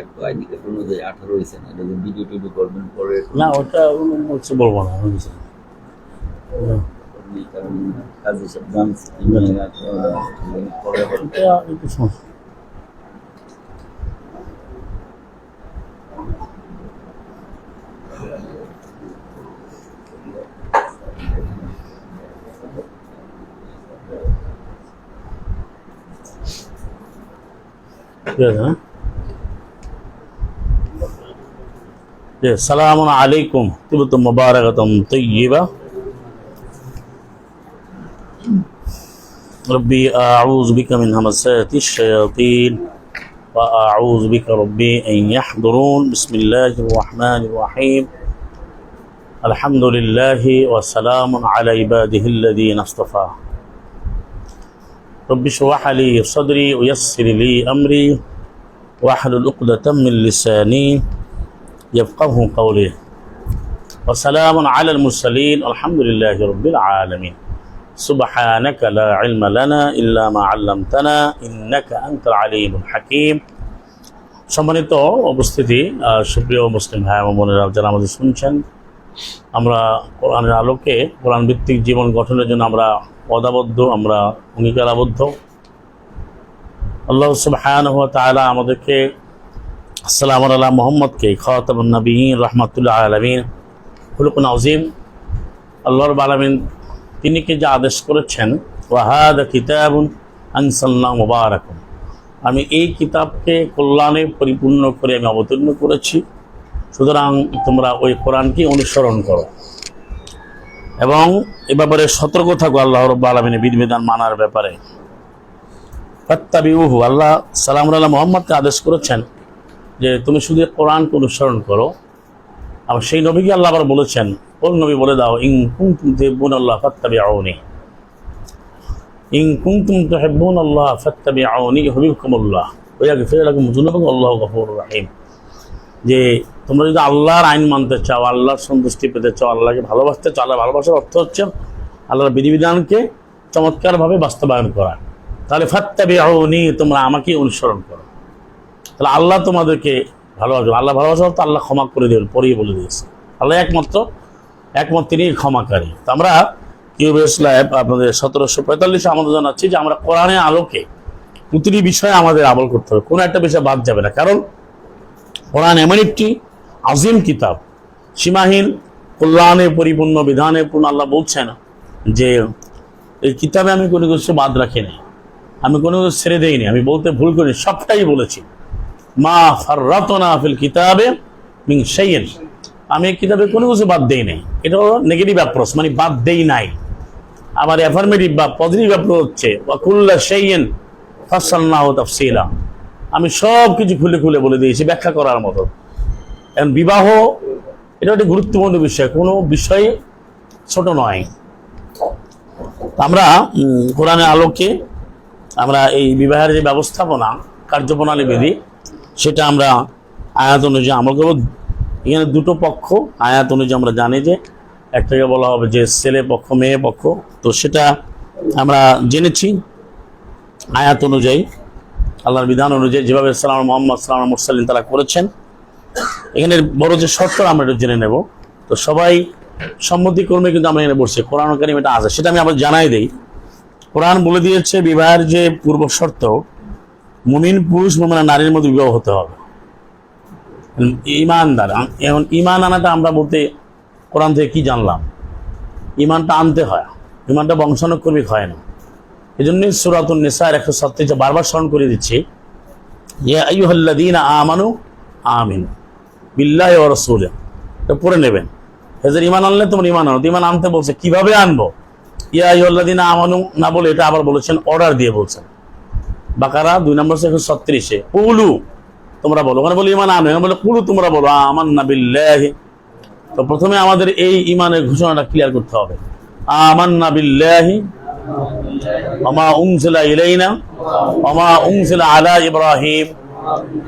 একটু ID card অনুযায়ী আঠারো হয়েছে না এটা ভিডিও টিডিও করবেন পরে না ওটা হচ্ছে বলব না আমি কিছু। কারণ কাজে সব জানছি পরে একটু সমস্যা। ঠিক আছে السلام عليكم. طبتم مباركة طيبة ربي أعوذ بك من همسات الشياطين وأعوذ بك ربي أن يحضرون. بسم الله الرحمن الرحيم. الحمد لله وسلام على عباده الذين اصطفى. رب اشرح لي صدري ويسر لي أمري واحلل عقدة من لساني يفقه قولي وسلام على المرسلين الحمد لله رب العالمين سبحانك لا علم لنا إلا ما علمتنا إنك أنت العليم الحكيم সম্মানিত উপস্থিতি আহ, সুপ্রিয় মুসলিম ভাই এবং বোনেরা যারা আমাদের শুনছেন আমরা কোরআনের আলোকে কোরআন ভিত্তিক জীবন গঠনের জন্য আমরা পদাবদ্ধ আমরা অঙ্গীকারাবদ্ধ আল্লাহ সুবহানাহু ওয়া তাআলা আমাদেরকে আসসালাম আল্লাহ মোহাম্মদকে খতাবুল নবীন, রহমতুল্লাহ আলমিন। হুলকুন আজিম আল্লাহর আলমিন তিনি কি যে আদেশ করেছেন? ওয়াহাদ কিতাবুন আনসাল্লাহ মুবারাকুন। আমি এই কিতাবকে কল্যাণে পরিপূর্ণ করে আমি অবতীর্ণ করেছি। সুতরাং তোমরা ওই কোরআনকে অনুসরণ করো। এবং এ ব্যাপারে সতর্ক থাকো আল্লাহ রব্বা আলমিনের বিধিবিধান মানার ব্যাপারে। ফাত্তাবিউহু, আল্লাহ সালাম আল্লাহ মোহাম্মদকে আদেশ করেছেন যে তুমি শুধু কোরআনকে অনুসরণ করো, আবার সেই নবীকে আল্লাহ আবার বলেছেন, ওর নবী বলে দাও ইং কুমতুম তুহিব্বুন আল্লাহ ফাত্তাবিউনি। ইং কুমতুম তুহিব্বুন আল্লাহ ফাত্তাবিউনি ইউহিব্বুকুমুল্লাহ। ওয়া ইয়াগফির লাকুম যুনুবাকুম, আল্লাহু গফুরুর রহিম। যে তোমরা যদি আল্লাহর আইন মানতে চাও, আল্লাহর সন্তুষ্টি পেতে চাও, আল্লাহকে ভালোবাসতে চাও আল্লাহ ভালোবাসার অর্থ হচ্ছে আল্লাহর বিধিবিধানকে চমৎকারভাবে বাস্তবায়ন করা। তাহলে ফাত্তাবিউনি, তোমরা আমাকে অনুসরণ করো। তাহলে আল্লাহ তোমাদেরকে ভালোবাসবে। আল্লাহ ভালোবাসা তো আল্লাহ ক্ষমা করে দেবেন পরেই বলে দিয়েছে। আল্লাহ একমাত্র একমাত্র তিনি ক্ষমাকারী। তো আমরা কিউবেস লাইভ আপনাদের সতেরোশো পঁয়তাল্লিশে আমাদের জানাচ্ছি যে আমরা কোরআনে আলোকে প্রতিটি বিষয়ে আমাদের আমল করতে হবে। কোনো একটা বিষয় বাদ যাবে না। কারণ কোরআন এমন একটি আজিম কিতাব, সীমাহীন, কল্যাণে পরিপূর্ণ, বিধানে পূর্ণ, আল্লাহ বলছেন যে এই কিতাবে আমি কোনো কিছু বাদ রাখিনি আমি কোনো কিছু ছেড়ে দেইনি আমি বলতে ভুল করিনি, সবটাই বলেছি। মা ফাররাতনা ফিল কিতাবে মিন শাইইন। আমি কিতাবে কোনো কিছু বাদ দেই নাই। এটা হলো নেগেটিভ অ্যাপ্রোচ মানে বাদ দেই নাই। আবার অ্যাফার্মেটিভ বা পজিটিভ অ্যাপ্রোচ হচ্ছে ওয়াকুল্লা শাইইন ফাসসালনাহু তাফসীলা। আমি সব কিছু খুলে খুলে বলে দিয়েছি, ব্যাখ্যা করার মতো। এখন বিবাহ, এটা একটি গুরুত্বপূর্ণ বিষয়, কোনো বিষয় ছোট নয়। আমরা কোরআনের আলোকে আমরা এই বিবাহের যে ব্যবস্থাপনা কার্যপ্রণালী বিধি সেটা আমরা আয়াত অনুযায়ী আমল করব। এখানে দুটো পক্ষ, আয়াত অনুযায়ী আমরা জানি যে একটাকে বলা হবে যে ছেলে পক্ষ, মেয়ে পক্ষ। তো সেটা আমরা জেনেছি আয়াত অনুযায়ী, আল্লাহর বিধান অনুযায়ী যেভাবে সালাম মোহাম্মদ সালাম মুরসালিন তারা করেছেন। এখানে বড় যে শর্ত আমরা এটা জেনে নেব। তো সবাই সম্মতিক্রমে কিন্তু আমরা এখানে বসছি। কোরআন কারিম এটা আছে, সেটা আমি আবার জানাই দিই। কোরআন বলে দিয়েছে বিবাহের যে পূর্ব শর্ত মুমিন পুরুষ, মোমেনা নারীর মধ্যে বিবাহ হতে হবে। ইমানদার এখন ইমান আনাটা আমরা বলতে কোরআন থেকে কি জানলাম? ইমানটা আনতে হয়, ইমানটা বংশানুক্রমিক হয় না। এই জন্যই সুরাতুন নিসার একশো সত্তিশ বারবার স্মরণ করে দিচ্ছি। আমানু আমিন বিল্লাহি ওয়া রাসূলি এটা পড়ে নেবেন। এদের ইমান আনলে তোমার ইমান আনো। ইমান আনতে বলছে, কীভাবে আনব? ইয়া আইয়ুহাল্লাযীনা আমানু না বলে এটা আবার বলেছেন, অর্ডার দিয়ে বলছেন। বাকারা দুই নম্বর হচ্ছে একশো ছত্রিশে। পুলু তোমরা বলো। ওখানে বলো ইমান আনো এখানে বলো কুলু, তোমরা বলো। আমার না বিল্লাহি। তো প্রথমে আমাদের এই ইমানের ঘোষণাটা ক্লিয়ার করতে হবে। আমার না বিল্লাহি আমা উংসিলা ইলাইনা আমা উংসিলা আলা ইব্রাহিম,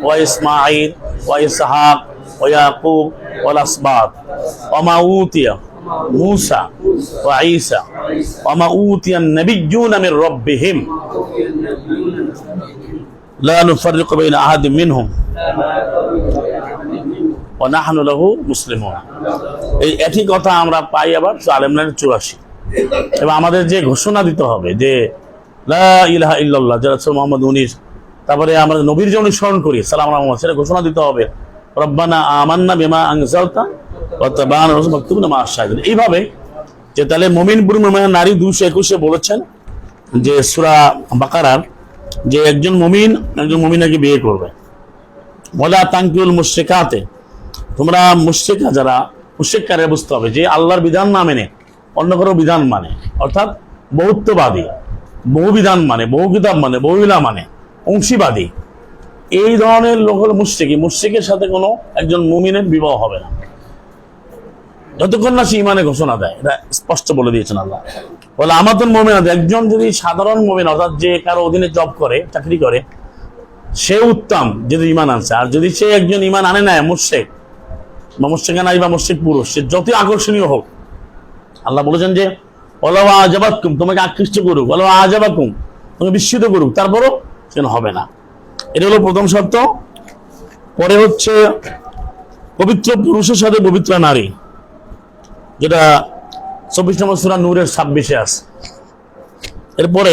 ওয়া ইসমাইল ওয়া ইসহাক, ওয়া ইয়াকুব, ওয়াল আসবাত আমা উতিয়া মুসা ওয়া ঈসা। আমা উতিয়া নাবিয়্যুনা মির রাব্বিহিম। নুফাররিকু বাইনা আহাদিম মিনহুম ওয়া নাহনু লাহু মুসলিমুন। এই একই কথা আমরা পাই আবার আল ইমরান চুরাশি। এবং আমাদের যে ঘোষণা দিতে হবে যে, লা ইলাহা ইল্লাল্লাহ, যারা মুহাম্মদ উনিশ, তারপরে আমরা নবীর যে অনুসরণ করি সালাম আলাইহি সেটা ঘোষণা দিতে হবে, রব্বানা আমান্না বিমা আশ-শাহিদিন এইভাবে যে তাহলে মুমিন মুমিনা নারী দুশো একুশে বলেছেন যে সূরা বাকারার যে একজন মুমিন, একজন মুমিনাকে বিয়ে করবে। বলা তাঙ্কিউল মুশরিকাতে, তোমরা মুশরিকা যারা মুশরিককারে বুঝতে হবে যে আল্লাহর বিধান না মেনে অন্য কারও বিধান মানে অর্থাৎ বহুত্ববাদী বহু বিধান মানে বহু কিতাব মানে বহুলা মানে অংশীবাদী। এই ধরনের লোক হলো মুশ্রিকি। মুশ্রিকের সাথে কোনো একজন মুমিনের বিবাহ হবে না। যতক্ষণ না সে ইমানে ঘোষণা দেয়, এটা স্পষ্ট বলে দিয়েছেন আল্লাহ। বলে আমাদের মোমেন একজন যদি সাধারণ মোমেন, অর্থাৎ যে কারও অধীনে জব করে, চাকরি করে, সে উত্তম যদি ইমান আনছে। আর যদি সে একজন ইমান আনে না মুর্শেক বা মুর্শেকা নারী বা মুর্শেক পুরুষ, সে যতই আকর্ষণীয় হোক, আল্লাহ বলেছেন যে অলাও আজাবাকুম তোমাকে আকৃষ্ট করুক অলাও আজাবাকুম তোমাকে বিস্মিত করুক, তারপরও সেখানে হবে না। এটা হলো প্রথম শর্ত। পরে হচ্ছে, পবিত্র পুরুষের সাথে পবিত্র নারী, যেটা চব্বিশ নম্বর সুরা নূরের ছাব্বিশে আছে। এরপরে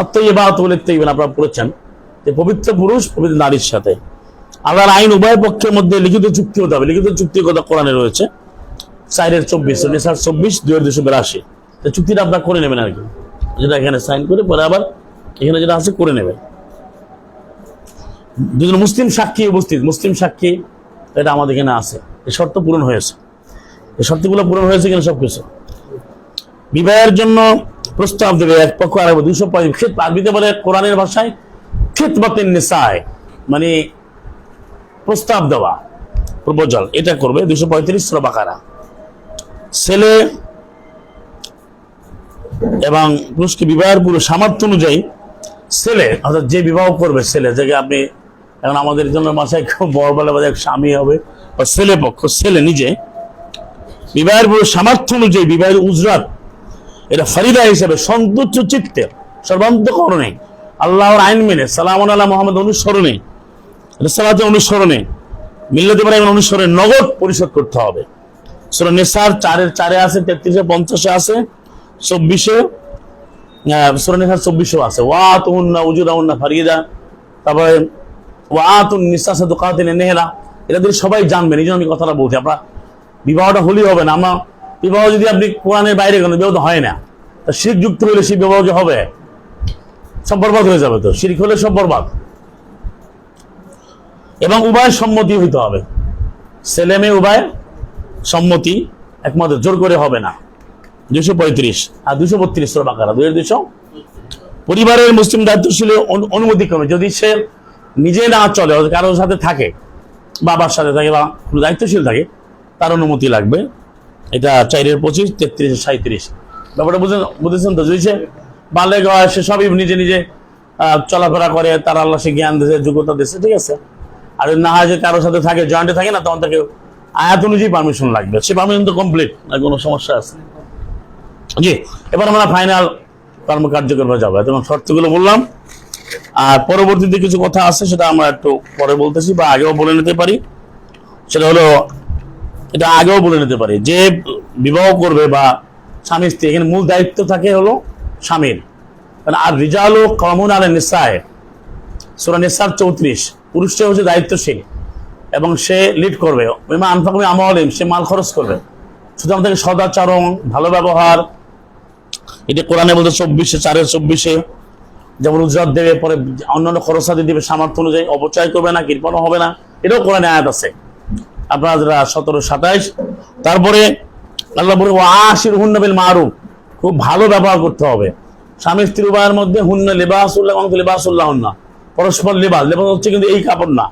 আত্মইবাত বলে ইত্তাইবান আপনারা পড়েছেন যে পবিত্র পুরুষ, পবিত্র নারীর সাথে। আল্লাহর আইন উভয় পক্ষের মধ্যে লিখিত চুক্তি হতে হবে। লিখিত চুক্তির কথা কোরআনে রয়েছে। সাইরের চব্বিশ নেশার চব্বিশ দুই হাজার দুশো বিরাশি। চুক্তিটা আপনার করে নেবেন আর কি। যেটা এখানে সাইন করে পরে আবার এখানে যেটা আছে করে নেবেন। দুজন মুসলিম সাক্ষী উপস্থিত। মুসলিম সাক্ষী, এটা আমাদের এখানে আছে। এই শর্ত পূরণ হয়েছে। এই শর্তগুলো পূরণ হয়েছে কিনা সবকিছু? বিবাহের জন্য প্রস্তাব দেবে এক পক্ষ আর দুইশো পঁয়ত্রিশ। আরবিতে বলে কোরআনের ভাষায় খিতবাতের নেশায় মানে প্রস্তাব দেওয়া প্রপোজাল এটা করবে দুশো পঁয়ত্রিশ বাকারা। ছেলে এবং পুরুষকে বিবাহের পুরো সামর্থ্য অনুযায়ী ছেলে, অর্থাৎ যে বিবাহ করবে ছেলে, যাকে আপনি এখন আমাদের জন্য বাসায় খুব বড় বলে স্বামী হবে, বা ছেলে পক্ষ, ছেলে নিজে বিবাহের পুরো সামর্থ্য অনুযায়ী বিবাহের উজরাত এটা ফরিদা হিসেবে সন্তুষ্ট চিত্তে, সর্বান্তকরণে, আল্লাহর আইন মেনে সালাম আল্লাহ মোহাম্মদ অনুসরণে, রেসালাতের অনুসরণে মিল্লাত ইব্রাহিম অনুসরণে নগদ পরিশোধ করতে হবে। সুরা নেসার চারের চারে আছে, তেত্রিশে, পঞ্চাশে আছে, চব্বিশে সুরা নেসার চব্বিশেও আছে। ওয়াত উন্না উজুরা উন্না ফারিদা। তারপরে ওয়াত উন নিসা সাদুকাতিন নেহেলা। এটা দিয়ে সবাই জানবেন এই জন্য আমি কথাটা বলছি আপনার বিবাহটা হলেই হবে না, আমরা বিবাহ যদি আপনি কোরআনের বাইরে কোনো বিবাহ হয় না। তা শির যুক্ত হলে সেই বিবাহ কি হবে সব হয়ে যাবে তো, শিরিক হলে সব এবং উভয় সম্মতি হইতে হবে। ছেলে মেয়ে উভয় সম্মতি একমাত্র, জোর করে হবে না। দুশো পঁয়ত্রিশ আর দুশো বত্রিশ বাকারা দুই দুশো পরিবারের মুসলিম দায়িত্বশীল অনু- অনুমতি ক্রমে, যদি সে নিজে না চলে কারোর সাথে থাকে, বাবার সাথে থাকে বা কোনো দায়িত্বশীল থাকে তার অনুমতি লাগবে। এটা চাইরের পঁচিশ, তেত্রিশ সাঁত্রিশ ব্যাপারটা বুঝেন বুঝেছেন তো? যদি সে বালেগ হয় সে সবই নিজে নিজে চলাফেরা করে, তার আল্লাহ সে জ্ঞান দিয়েছে, যোগ্যতা দিয়েছে, ঠিক আছে? আর না হয় যে কারোর সাথে থাকে জয়েন্টে থাকে না, তখন তাকে আয়াত অনুযায়ী পারমিশন লাগবে। সে পারমিশন তো কমপ্লিট না কোনো সমস্যা আছে? জি, এবার আমরা ফাইনাল কর্ম কার্যকর হয়ে যাব। এবং শর্তগুলো বললাম। আর পরবর্তীতে কিছু কথা আছে, সেটা আমরা একটু পরে বলতেছি বা আগেও বলে নিতে পারি। সেটা হলো এটা আগেও বলে নিতে পারি। যে বিবাহ করবে বা স্বামী স্ত্রী, এখানে মূল দায়িত্ব থাকে হলো স্বামীর। কারণ আর রিজালও কমন আলে নিসায়। সুরা নিসার চৌত্রিশ পুরুষটা হচ্ছে দায়িত্বশীল এবং সে লিড করবে। আনফাকমি আমলিম সে মাল খরচ করবে। সুতরাং থেকে সদাচরণ, ভালো ব্যবহার। এটা কোরআনে বলতে চব্বিশে, চারের চব্বিশে। যেমন উজরাত দেবে, পরে অন্যান্য খরচাদি দেবে, সামর্থ্য অনুযায়ী অপচয় করবে না কৃপণও হবে না। এটাও কোরআনে আয়াত আছে। আপনারা সতেরো সাতাইশ। তারপরে আল্লাহ বলে আশির হুন্নবিল মারুফ। খুব ভালো ব্যবহার করতে হবে। স্বামী স্ত্রী উভয়ের মধ্যে হুন্ন লেবাসুল্লাহ এবং লেবাসুল্লাহ না। পরস্পর লেবাস। লেবাস হচ্ছে কিন্তু এই কাপড় না।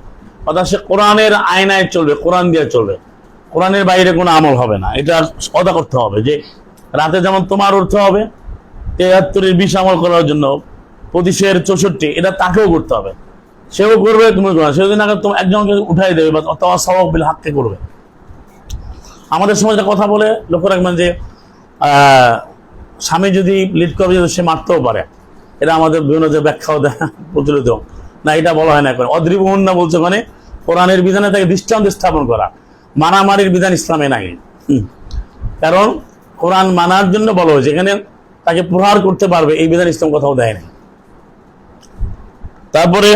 অর্থাৎ সে কোরআনের আয়নায় চলবে, কোরআন দিয়ে চলবে। কোরআনের বাইরে কোনো আমল হবে না। এটা অদা করতে হবে যে, রাতে যেমন তোমার উঠতে হবে, তেহাত্তরের বিষ আমল করার জন্য পঁচিশের চৌষট্টি, এটা তাকেও করতে হবে। সেও করবে, তুমি করবে সে যদি না করে তোমার একজনকে উঠাই দেবে বা অথবা সবাব বিল হাককে করবে। আমাদের একটা কথা বলে, লক্ষ্য রাখবেন যে স্বামী যদি লিড করবে সে মারতেও পারে। এটা আমাদের বিভিন্ন যে ব্যাখ্যাও প্রচলিত। না, এটা বলা হয় না এখন। অদ্রিবহন না বলছে মানে কোরআনের বিধানে তাকে দৃষ্টান্ত স্থাপন করা। মারামারির বিধান ইসলামে নাই। কারণ, কোরআন মানার জন্য বলা হয়েছে। এখানে তাকে প্রহার করতে পারবে, এই বিধান ইসলাম কোথাও দেয় না তারপরে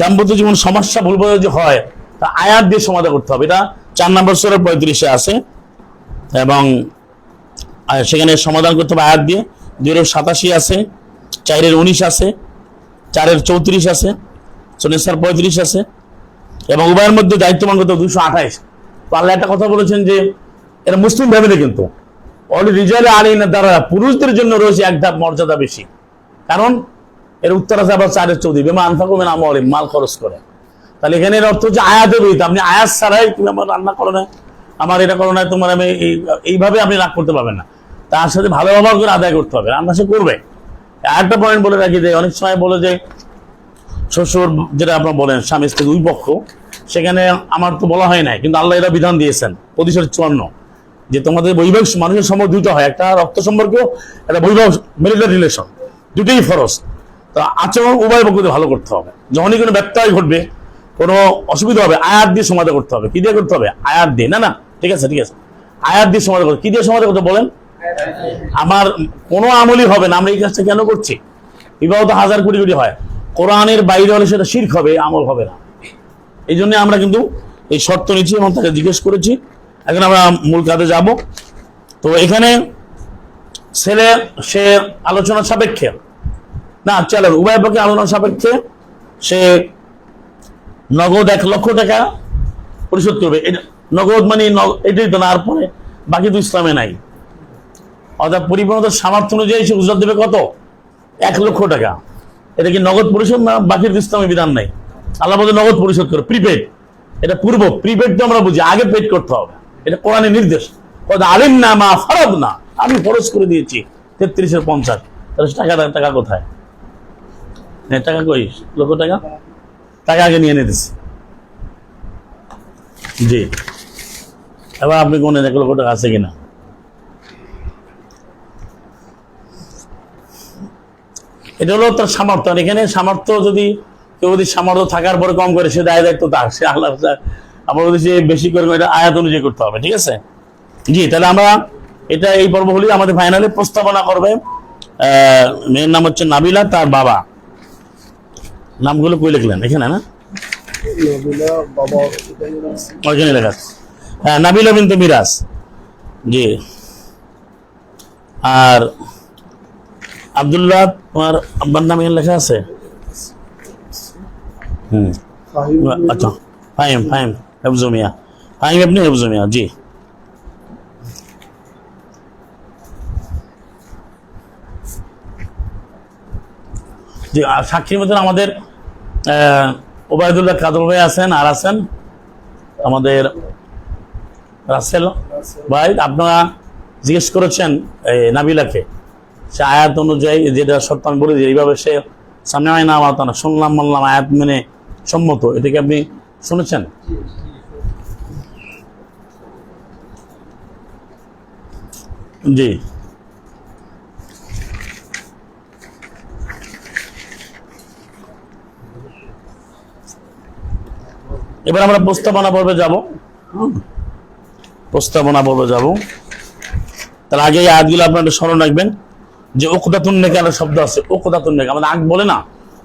দাম্পত্য জীবন সমস্যা, ভুল বোঝাবুঝি হয়, তা আয়াত দিয়ে সমাধান করতে হবে। এটা চার নম্বর সরের পঁয়ত্রিশে আছে। এবং সেখানে সমাধান করতে হবে আয়াত দিয়ে। দুইয়ের সাতাশি আছে, চারের উনিশ আছে, চারের চৌত্রিশ আছে চল্লিশার পঁয়ত্রিশ আছে, এবং উভয়ের মধ্যে দায়িত্বমান করতে দুশো আঠাইশ। তো আল্লাহ একটা কথা বলেছেন যে, এরা মুসলিম ফ্যামিলি কিন্তু। অলি রিজাল আলীনের দ্বারা পুরুষদের জন্য রয়েছে এক ধাপ মর্যাদা বেশি। কারণ এর উত্তর আছে আবার চারের চৌধুরী বেমা আনফাকু মেন আমলে মাল খরচ করে। তাহলে এখানে এর অর্থ হচ্ছে আয়াতে বইত আপনি আয়াত ছাড়াই তুমি আমার রান্না করো না আমার এটা করো না তোমার আমি এই, এইভাবে আপনি রাগ করতে পারবেন না। তার সাথে ভালো ব্যবহার করে আদায় করতে হবে। রান্না সে করবে। আরেকটা পয়েন্ট বলে রাখি যে, অনেক সময় বলে যে, শ্বশুর যেটা আপনার বলেন, স্বামী স্ত্রী দুই পক্ষ, সেখানে আমার তো বলা হয় নাই, কিন্তু আল্লাহ এটা বিধান দিয়েছেন। প্রতিশোধ চুয়ান্ন। যে তোমাদের বৈবাহিক মানুষের সম্পর্ক দুটো হয়। একটা রক্ত সম্পর্ক একটা বৈবাহিক মেরিটাল রিলেশন দুটোই ফরজ। তো আচরণ উভয় পক্ষকে ভালো করতে হবে। যখনই কোনো ব্যত্যয় ঘটবে, কোনো অসুবিধা হবে, আয়াত দিয়ে সমাধান করতে হবে। কি দিয়ে করতে হবে? আয়াত দিয়ে। না না, ঠিক আছে ঠিক আছে। আয়াত দিয়ে সমাধান করতে কি দিয়ে সমাধান করতে বলেন? আমার কোনো আমলই হবে না। আমরা এই কাজটা কেন করছি? বিবাহ তো হাজার কোটি কোটি হয়। কোরআনের বাইরে হলে সেটা শির্ক হবে, আমল হবে না। এই জন্য আমরা কিন্তু এই শর্ত নিচ্ছি এবং তাকে জিজ্ঞেস করেছি। এখন আমরা মূল কাজে যাব। তো এখানে ছেলে, সে আলোচনা সাপেক্ষে না, চলো, উভয় পক্ষে আলোচনা সাপেক্ষে সে নগদ এক লক্ষ টাকা পরিশোধ করবে। নগদ মানে এটাই তো না, আর পরে বাকি তো ইসলামে নাই। অর্থাৎ পরিপূর্ণতার সামর্থ্য অনুযায়ী সে উজরাত দেবে কত? এক লক্ষ টাকা। এটা কি নগদ পরিশোধ না বাকির তো ইসলামী বিধান নাই? আল্লাহ বলতে নগদ পরিশোধ করে প্রিপেড এটা পূর্ব প্রিপেড তো আমরা বুঝি, আগে পেড করতে হবে। এটা কোরআনের নির্দেশ। আলিম না মা ফরদ না আমি ফরজ করে দিয়েছি, তেত্রিশের পঞ্চাশ। তাহলে টাকা টাকা কোথায়? টাকা কই? লক্ষ টাকা? টাকা আগে নিয়ে নিতেছি জি। এবার আপনি কোন এক লক্ষ টাকা আছে কিনা। এটা হলো তার সামর্থ্য। আর এখানে সামর্থ্য যদি কেউ যদি সামর্থ্য থাকার পরে কম করে, সে দায় দায়িত্ব তার। সে আল্লাহ আবার যদি বেশি করে এটা আয়াত অনুযায়ী করতে হবে, ঠিক আছে? জি, তাহলে আমরা এটা এই পর্ব হলেই আমাদের ফাইনালে প্রস্তাবনা করবে। মেয়ের নাম হচ্ছে নাবিলা, তার বাবা। নামগুলো কই লিখলেন? এখানে না। ওইখানে লেখা আছে। হ্যাঁ নাবিলা বিনতে মিরাজ। জি। আর আব্দুল্লাহ তোমার আব্বার নামে লেখা আছে? হুম। আচ্ছা ফাহিম ফাহিম হেফজু মিয়া ফাহিম আপনি হেফজুমিয়া জি। জি আর সাক্ষীর মধ্যে আমাদের ওবায়দুল্লাহ কাদর ভাই আছেন, আর আছেন আমাদের রাসেল ভাই। আপনারা জিজ্ঞেস করেছেন নাবিলাকে, সে আয়াত অনুযায়ী যেটা সত্য আমি বলে দিই এইভাবে সে সামনে আয় না, আমার না, শুনলাম বললাম আয়াত মেনে সম্মত। এটাকে আপনি শুনেছেন? জি। এবার আমরা প্রস্তাবনা পর্বে যাব। প্রস্তাবনা পর্বে যাব। তার আগে এই আয়াতগুলো আপনারা স্মরণ রাখবেন যে ওকদাতুন নেকা একটা শব্দ আছে ওকদাতুন নেকা। আমাদের আগ বলে না,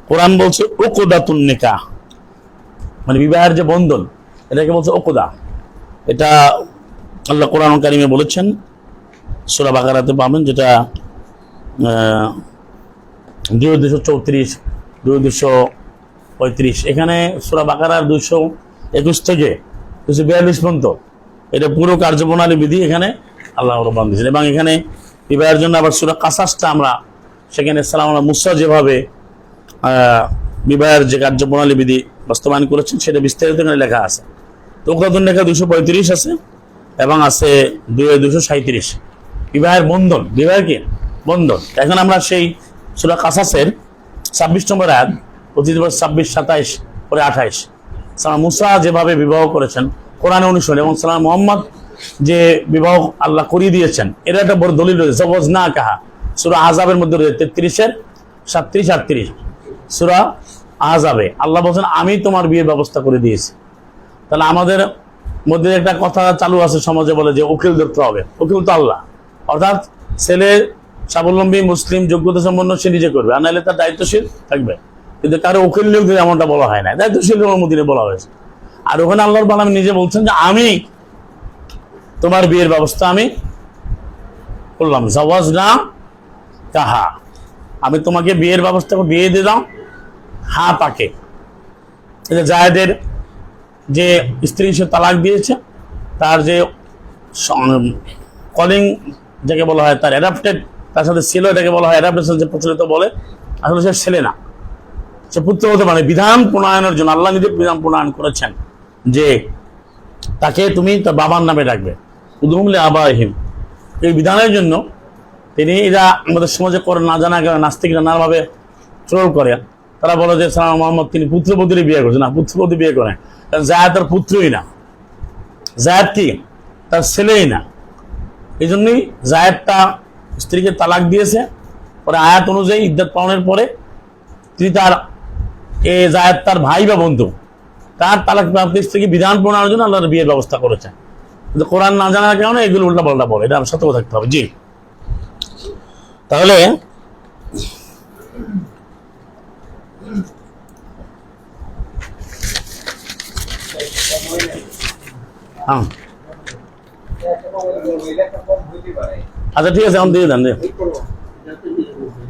কোরআন বলছে ওকদাতুন নেকা। মানে বিবাহের যে বন্ধন, এটাকে বলছে ওকদা এটা আল্লাহ কোরআন কারিমে বলেছেন, সুরা বাকারাতে পাবেন, যেটা দুই দুশো চৌত্রিশ, দুই দুশো পঁয়ত্রিশ। এখানে সুরা বাকারার দুশো একুশ থেকে দুশো বিয়াল্লিশ পর্যন্ত। এটা পুরো কার্যপ্রণালী বিধি এখানে আল্লাহ রহমান দিয়েছেন। এবং এখানে বিবাহের জন্য আবার সুরা কাসাসটা আমরা সেখানে সালাম মুসা যেভাবে বিবাহের যে কার্যপ্রণালী বিধি বাস্তবায়ন করেছেন সেটা বিস্তারিত এখানে লেখা আছে। তো লেখা দুশো পঁয়ত্রিশ আছে এবং আছে দুই দুশো সাঁত্রিশ বিবাহের বন্ধন বিবাহের কি? বন্ধন। এখন আমরা সেই সুরা কাসাসের ছাব্বিশ নম্বর আয়াত পঁচিশ ছাব্বিশ, সাতাইশ, পরে আঠাইশ। সালাম মুসা যেভাবে বিবাহ করেছেন, কোরআনে অনুসরণ এবং সালাম মোহাম্মদ যে বিবাহ আল্লাহ করিয়ে দিয়েছেন এটা একটা বড় দলিল রয়েছে জবজ না কাহা সুরা আজাবের মধ্যে রয়েছে তেত্রিশের সাতত্রিশ আটত্রিশ। সুরা আজাবে আল্লাহ বলছেন, আমি তোমার বিয়ের ব্যবস্থা করে দিয়েছি। তাহলে আমাদের মধ্যে একটা কথা চালু আছে সমাজে বলে যে, উকিল ধরতে হবে। উকিল তো আল্লাহ। অর্থাৎ ছেলে স্বাবলম্বী, মুসলিম, যোগ্যতা সম্পন্ন সে নিজে করবে, আর নাহলে তার দায়িত্বশীল থাকবে। কিন্তু কারও উকিল নিয়োগ দিলে এমনটা বলা হয় না। দায়িত্বশীল অনুমতিনে বলা হয়েছে। আর ওখানে আল্লাহর বালাম নিজে বলছেন যে আমি তোমার বিয়ের ব্যবস্থা আমি করলাম। জওয়াজ না কাহা আমি তোমাকে বিয়ের ব্যবস্থা বিয়ে দিলাম হা পাকে জায়েদের যে স্ত্রী সে তালাক দিয়েছে, তার যে কলিং যাকে বলা হয়, তার অ্যাডাপ্টেড তার সাথে ছিল এটাকে বলা হয় অ্যাডাপ্টেশন যে প্রচলিত বলে, আসলে সে ছেলে না। সে পুত্র হতে পারে। বিধান প্রণয়নের জন্য, আল্লাহ নিজে বিধান প্রণয়ন করেছেন যে তাকে তুমি তার বাবার নামে ডাকবে। উদুমলে আবাহিম। এই বিধানের জন্য তিনি এরা আমাদের সমাজে করে না জানা কারণে নাস্তিকরা নানাভাবে ট্রোল করে। তারা বলে যে, সালাম মোহাম্মদ, তিনি পুত্রবধূরই বিয়ে করছেন। না, পুত্রবধূ বিয়ে করেন কারণ জায়াত তার পুত্রই না। জায়াত কি? তার ছেলেই না। এই জন্যই জায়েদটা স্ত্রীকে তালাক দিয়েছে। পরে আয়াত অনুযায়ী ইদ্যাত পালনের পরে তিনি তার এ জায়েদ তার ভাই বা বন্ধু তার তালাক প্রাপ্ত স্ত্রীকে বিধান প্রণয়নের জন্য আল্লাহর বিয়ের ব্যবস্থা করেছেন। কিন্তু কোরআন না জানার কারণে এগুলো উল্টা পাল্টা বলে এটা আমি সতর্ক থাকতে হবে। জি। তাহলে হ্যাঁ। আচ্ছা ঠিক আছে এখন দিয়ে দেন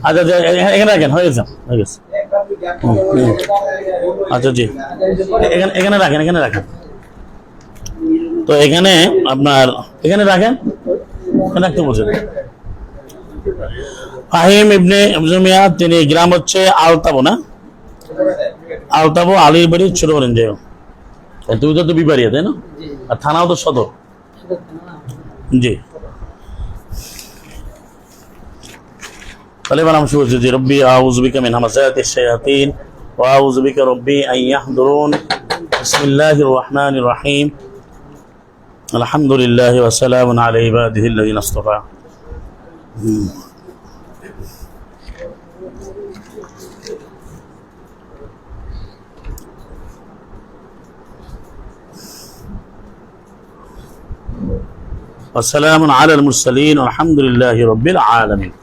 আচ্ছা আচ্ছা, এখানে রাখেন হয়ে গেছে হয়ে গেছে। আচ্ছা জি। এখানে এখানে রাখেন এখানে রাখেন। তো এখানে আপনার, এখানে রাখেন। রাখতে বলছেন। ফাহিম ইবনে জমিয়া, তিনি গ্রাম হচ্ছে আলতাবো, না? আলতাবো আলির বাড়ি ছোট করেন যে। তুমি তো তো বিবাড়িয়া, তাই না? আর থানাও তো সদর। জি। তাহলে এবার আমি শুরু করছি যে রব্বি আউযু বিকা মিন হামাযাতিশ শায়াতিন ওয়া আউযু বিকা রব্বি আন ইয়াহদুরুন বিসমিল্লাহির রহমানির রহিম আলহামদুলিল্লাহি ওয়া সালামুন আলা ইবাদিহি আল্লাযিনা ইসতাফা ওয়াসালামুন আলাল মুরসালিন আলহামদুলিল্লাহি রাব্বিল আলামিন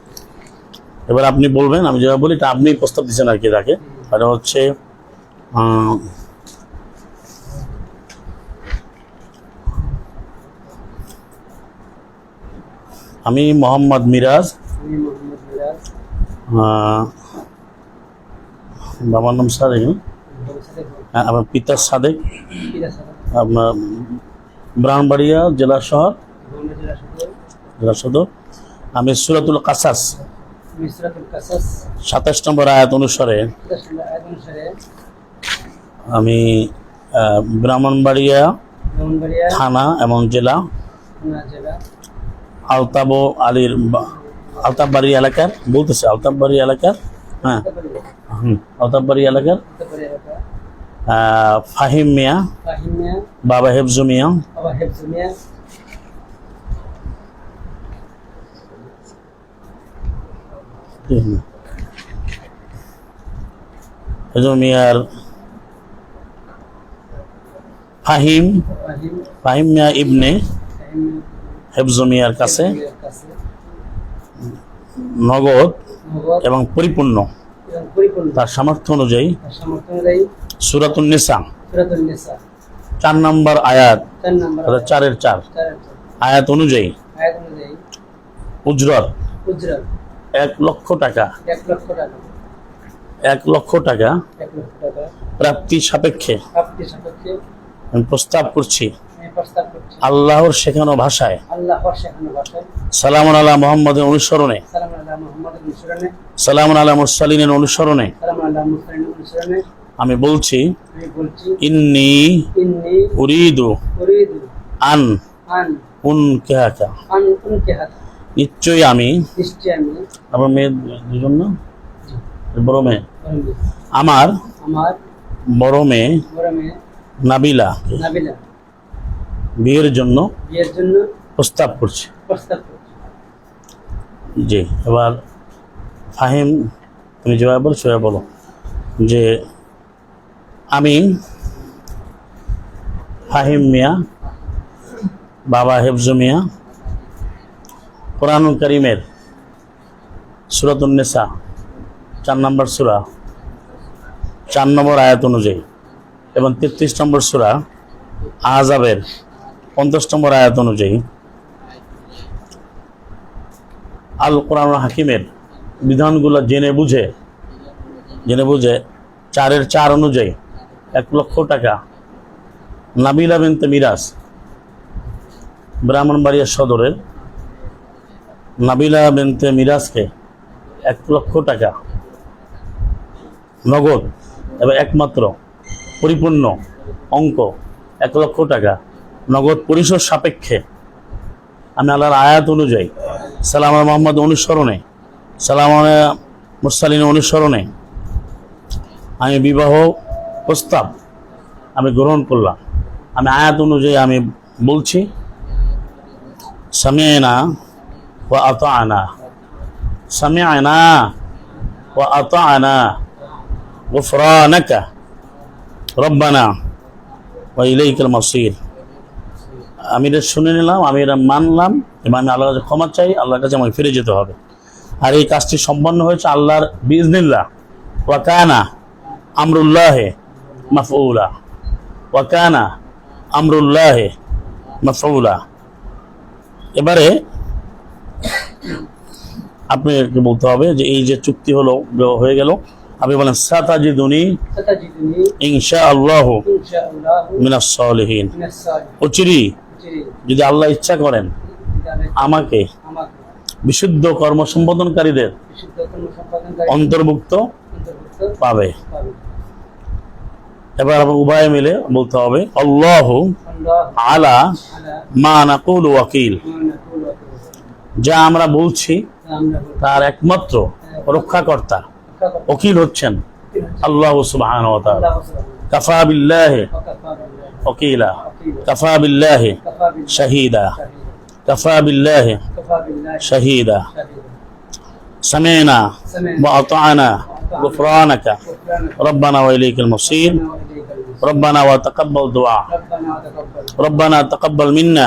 এবার আপনি বলবেন আমি যেটা বলি এটা আপনি প্রস্তাব দিচ্ছেন আর কি তাকে। এটা হচ্ছে আমি মোহাম্মদ মিরাজ। বাবার নাম সাদেক হ্যাঁ, আমার পিতার সাদেক। আপনার ব্রাহ্মণবাড়িয়া জেলা শহর? জেলা সদর। আমি সুরাতুল কাসাস। সাতাশ নম্বর আয়াত অনুসারে আমি ব্রাহ্মণবাড়িয়া থানা এবং জেলা আলতাবো আলীর আলতাববাড়ি এলাকার বলতেছে আলতাববাড়ি এলাকার হ্যাঁ। আলতাববাড়ি। এলাকার ফাহিম মিয়া। বাবা হেফজু মিয়া। মিয়ার ফাহিম ফাহিম মিয়া ইবনে ফাহিম হেফজু মিয়ার কাছে নগদ এবং পরিপূর্ণ। তার সামর্থ্য অনুযায়ী তার সুরাতুন নিসা। সুরাতুল নিসা। চার নম্বর আয়াত চারের চার। আয়াত অনুযায়ী উজরাত। এক লক্ষ টাকা। এক লক্ষ টাকা। প্রাপ্তি সাপেক্ষে। আমি প্রস্তাব করছি। আল্লাহর শেখানো ভাষায়। সালাম আল্লাহ মোহাম্মদের অনুসরণে। সালাম আল্লাহ মোহাম্মদ অনুসরণে। আমি বলছি ইন্নি উরিদু আন উন কেহাকা আন হাত নিশ্চয়ই আমি। আমার মেয়ে দুজন না? বড় মেয়ে। আমার আমার বড় মেয়ে নাবিলা। বিয়ের জন্য প্রস্তাব করছি। জি এবার ফাহিম তুমি যেভাবে বলো সেভাবে বলো। যে আমি ফাহিম মিয়া বাবা হেফজ মিয়া কোরআনুল করিমের সুরাতুন্নেসা চার নম্বর সুরা, চার নম্বর আয়াত অনুযায়ী এবং তেত্রিশ নম্বর সুরা আজাবের পঞ্চাশ নম্বর আয়াত অনুযায়ী আল কোরআন হাকিমের বিধানগুলো জেনে বুঝে জেনে বুঝে চারের চার অনুযায়ী এক লক্ষ টাকা নাবিলা বিনতে মিরাজ ব্রাহ্মণবাড়িয়া সদরের নাবিলা বেনতে মিরাজকে এক লক্ষ টাকা। নগদ এবং একমাত্র পরিপূর্ণ অঙ্ক এক লক্ষ টাকা। নগদ পরিশোধ সাপেক্ষে আমি আল্লাহর আয়াত অনুযায়ী সালাম মোহাম্মদ অনুসরণে, সালাম মুসালিন অনুসরণে আমি বিবাহ প্রস্তাব আমি গ্রহণ করলাম। আমি আয়াত অনুযায়ী আমি বলছি সামিয়ানা ও আত আনা সামিয়ানা ও আত আনা غفرانك ربنا وإليك المصير আমি এটা শুনে নিলাম আমি এটা মানলাম এবং আমি আল্লাহর কাছে ক্ষমা চাই আল্লাহর কাছে আমাকে ফিরে যেতে হবে আর এই কাজটি সম্পন্ন হয়েছে আল্লাহর বিজনিল্লাহ ওয়াকানা আমরুল্লাহে মাফউলা ওয়াকানা আমরুল্লাহে মাফউলা এবারে আপনি বলতে হবে যে এই যে চুক্তি হলো হয়ে গেল। আপনি বলেন সাতাজি দুনি ইনশা আল্লাহ মিনাসহীন অচিরি যদি আল্লাহ ইচ্ছা করেন আমাকে বিশুদ্ধ কর্ম সম্পাদনকারীদের অন্তর্ভুক্ত পাবে। এবার আমার উভয় মিলে বলতে হবে আল্লাহ আলা মা নাকুল ওয়াকিল। যা আমরা বলছি তা আমরা বলি। তার একমাত্র রক্ষাকর্তা রক্ষা করো। ওকিল হচ্ছেন আল্লাহ সুবহানাহু ওয়া তাআলা আল্লাহ সুবহানাহু কাফা বিল্লাহি ওয়া কাফা বিল্লাহি ওকিলা ওয়াকিলা। কাফা বিল্লাহি কাফা বিল্লাহি শাহিদা শাহিদা। কাফা বিল্লাহি কাফা বিল্লাহি শাহিদা শাহিদা। سمعنا سمعنا وأطعنا غفرانك غفرانك ربنا وإليك المصير ربنا وإليك المصير. ربنا وتقبل دعاء ربنا تقبل ربنا تقبل منا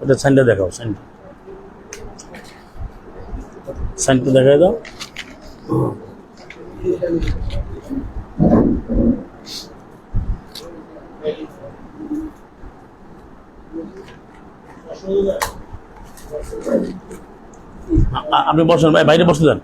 ওটা সাইনটা দেখাও সাইনটা। সাইনটা দেখাই দাও। আপনি বসেন বাইরে বসে যান